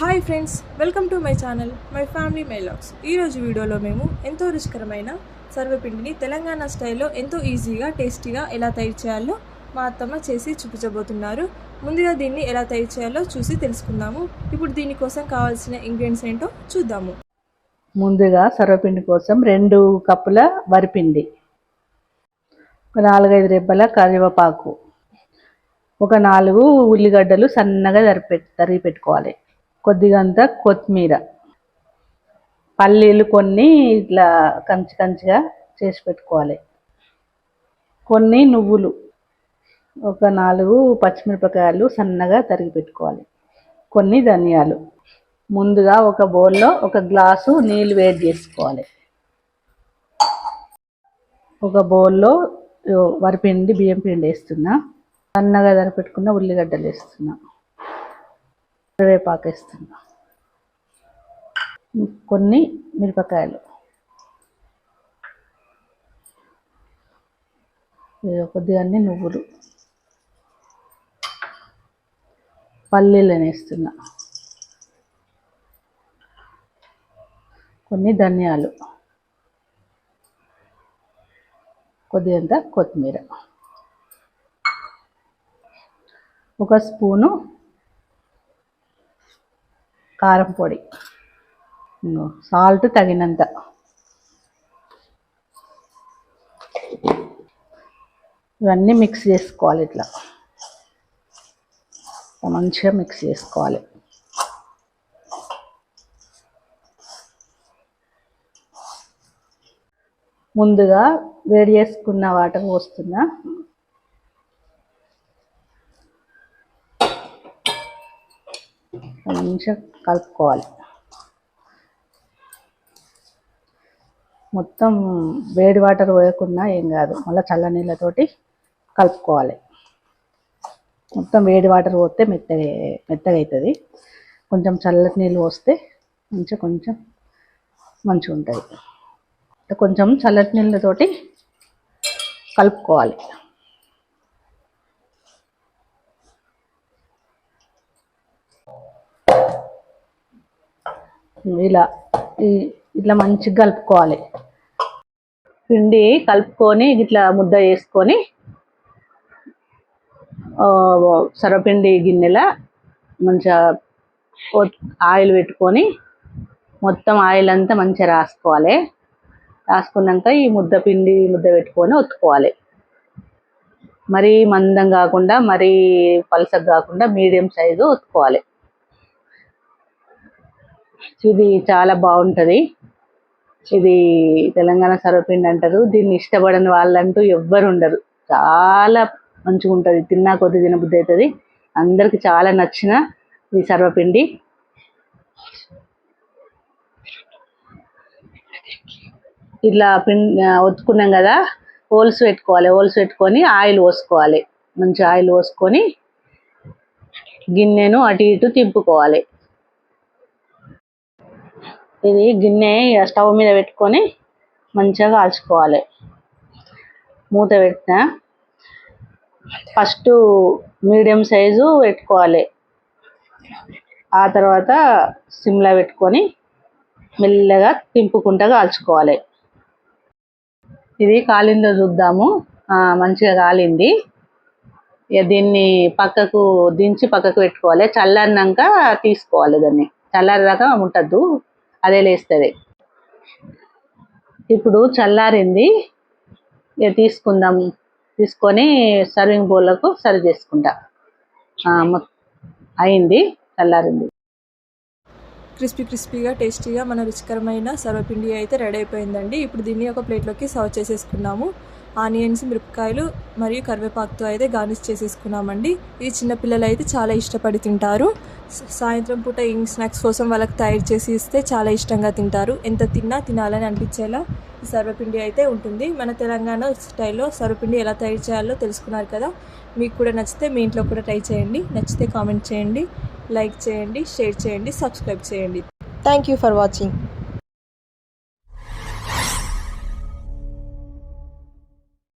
Hi friends welcome to my channel my family my vlogs ఈరోజు వీడియోలో మేము ఎంతో రుచికరమైన సర్వపిండిని తెలంగాణ స్టైల్లో ఎంతో ఈజీగా టేస్టీగా ఎలా తయారు చేయాలో మా అత్తమ్మ చేసి చూపించబోతున్నారు. ముందుగా దీన్ని ఎలా తయారు చేయాలో చూసి తెలుసుకుందాము. ఇప్పుడు దీనికోసం కావాల్సిన ఇంగ్రీడియంట్స్ ఏంటో చూద్దాము. ముందుగా సర్వపిండి కోసం రెండు కప్పుల వరిపిండి ఒక నాలుగైదు రెబ్బల కరివేపాకు ఒక నాలుగు ఉల్లిగడ్డలు సన్నగా తరిపె తరిగి పెట్టుకోవాలి. కొద్దిగంత కొత్తిమీర. పల్లీలు కొన్ని ఇట్లా కంచి కంచిగా చేసి పెట్టుకోవాలి. కొన్ని నువ్వులు ఒక నాలుగు పచ్చిమిరపకాయలు సన్నగా తరిగి పెట్టుకోవాలి. కొన్ని ధనియాలు. ముందుగా ఒక బౌల్లో ఒక గ్లాసు నీళ్ళు వేడి చేసుకోవాలి. ఒక బౌల్లో వరిపిండి బియ్యం పిండి వేస్తున్నా. సన్నగా పెట్టుకున్న ఉల్లిగడ్డలు వేస్తున్నా. కరివేపాకు వేస్తున్నా కొన్ని మిరపకాయలు. కొద్దిగా అన్ని నువ్వులు. పల్లీలను వేస్తున్నా కొన్ని ధనియాలు. కొద్దిగంత కొత్తిమీర. ఒక స్పూను కారం పొడి. సాల్ట్ తగినంత. ఇవన్నీ మిక్స్ చేసుకోవాలి ఇట్లా. మంచిగా మిక్స్ చేసుకోవాలి. ముందుగా వేడి చేసుకున్న వాటర్ పోస్తున్నా. మంచిగా కలుపుకోవాలి. మొత్తం వేడి వాటర్ పోయకుండా ఏం కాదు మళ్ళీ చల్ల నీళ్ళతోటి కలుపుకోవాలి. మొత్తం వేడి వాటర్ పోస్తే మెత్తగా మెత్తగా అవుతుంది కొంచెం చల్లటి నీళ్ళు పోస్తే మంచిగా కొంచెం మంచిగా ఉంటుంది. కొంచెం చల్లటి నీళ్ళతోటి కలుపుకోవాలి. ఇలా ఇట్లా మంచిగా కలుపుకోవాలి. పిండి కలుపుకొని ఇట్లా ముద్ద వేసుకొని ఆ, సర్వపిండి గిన్నెల మంచిగా ఆయిల్ పెట్టుకొని మొత్తం ఆయిల్ అంతా మంచిగా రాసుకోవాలి. రాసుకున్నాక ఈ ముద్ద పిండి ముద్ద పెట్టుకొని ఒత్తుకోవాలి. మరీ మందం కాకుండా మరీ పలసగా కాకుండా మీడియం సైజు ఒత్తుకోవాలి. ఇది చాలా బాగుంటుంది. ఇది తెలంగాణ సర్వపిండి అంటారు. దీన్ని ఇష్టపడని వాళ్ళంటూ ఎవ్వరు ఉండరు. చాలా మంచిగా ఉంటుంది. తిన్నా కొద్ది తినబుద్ధి అవుతుంది. అందరికి చాలా నచ్చిన ఈ సర్వపిండి. ఇట్లా పిండి ఒత్తుకున్నాం కదా హోల్స్ పెట్టుకోవాలి. హోల్స్ పెట్టుకొని ఆయిల్ పోసుకోవాలి. మంచి ఆయిల్ పోసుకొని గిన్నెను అటు ఇటు తిప్పుకోవాలి ఇది గిన్నె స్టవ్ మీద పెట్టుకొని మంచిగా కాల్చుకోవాలి. మూత పెట్టిన ఫస్ట్ మీడియం సైజు పెట్టుకోవాలి. ఆ తర్వాత సిమ్లా పెట్టుకొని మెల్లగా తింపుకుంటా కాల్చుకోవాలి. ఇది కాలిందో చూద్దాము. మంచిగా కాలింది. ఇక దీన్ని పక్కకు దించి పక్కకు పెట్టుకోవాలి. చల్లారినాక తీసుకోవాలి దాన్ని. చల్లారిదాకా ముట్టద్దు. అదే లేస్తుంది. ఇప్పుడు చల్లారింది. ఇక తీసుకుందాం. తీసుకొని సర్వింగ్ బౌల్లకు సర్వ్ చేసుకుంటా. అయింది చల్లారింది. క్రిస్పీ క్రిస్పీగా టేస్టీగా మన రుచికరమైన సర్వపిండి అయితే రెడీ అయిపోయిందండి. ఇప్పుడు దీన్ని ఒక ప్లేట్లోకి సర్వ్ చేసేసుకున్నాము. ఆనియన్స్ మిరపకాయలు మరియు కరివేపాకుతో అయితే గార్నిష్ చేసేసుకున్నామండి. ఇది చిన్నపిల్లలు అయితే చాలా ఇష్టపడి తింటారు. సాయంత్రం పూట ఈవినింగ్ స్నాక్స్ కోసం వాళ్ళకి తయారు చేసి ఇస్తే చాలా ఇష్టంగా తింటారు. ఎంత తిన్నా తినాలని అనిపించేలా ఈ సర్వపిండి అయితే ఉంటుంది. మన తెలంగాణ స్టైల్లో సర్వపిండి ఎలా తయారు చేయాలో తెలుసుకున్నారు కదా. మీకు కూడా నచ్చితే మీ ఇంట్లో కూడా ట్రై చేయండి. నచ్చితే కామెంట్ చేయండి. లైక్ చేయండి షేర్ చేయండి సబ్స్క్రైబ్ చేయండి. Thank you for watching